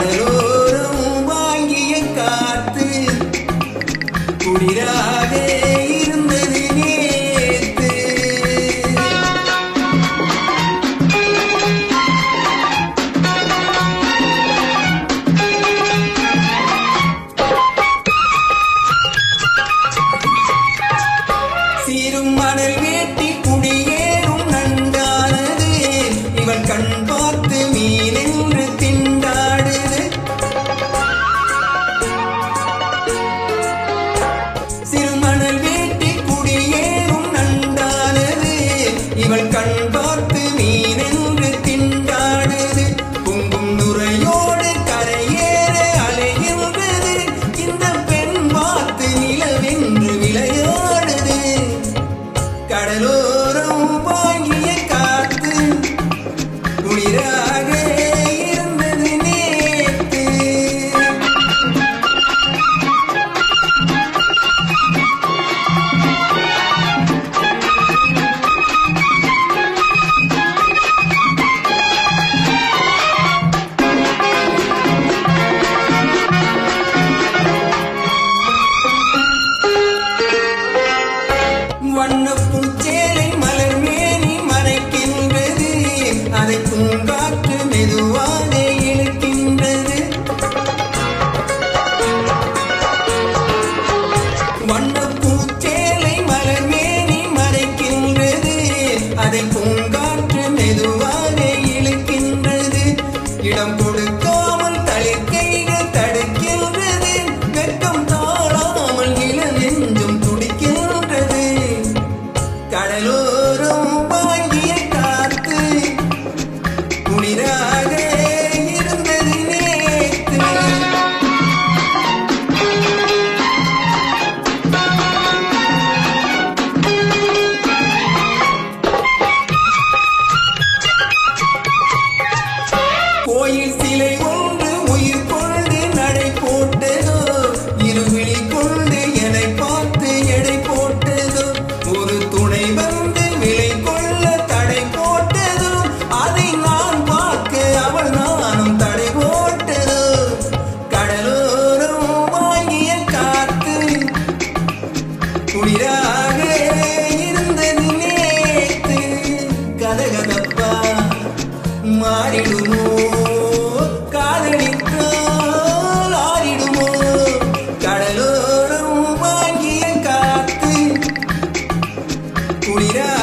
கடலோரம் வாங்கிய காத்து குளிராக இருந்தது நேத்து. சீரும் மணல் வேட்டி குடியேறும் நன்றானது. இவன் கண் வண்ண பூச்சேலை மலர் மேனி மறைக்கின்றது. அதை பூங்காற்று மெதுவாக இழுக்கின்றது. வண்ண பூச்சேலை மலர் மேனி மறைக்கின்றது. அதை பூங்காற்று மெதுவாக இழுக்கின்றது. இடம் கொடு unirá.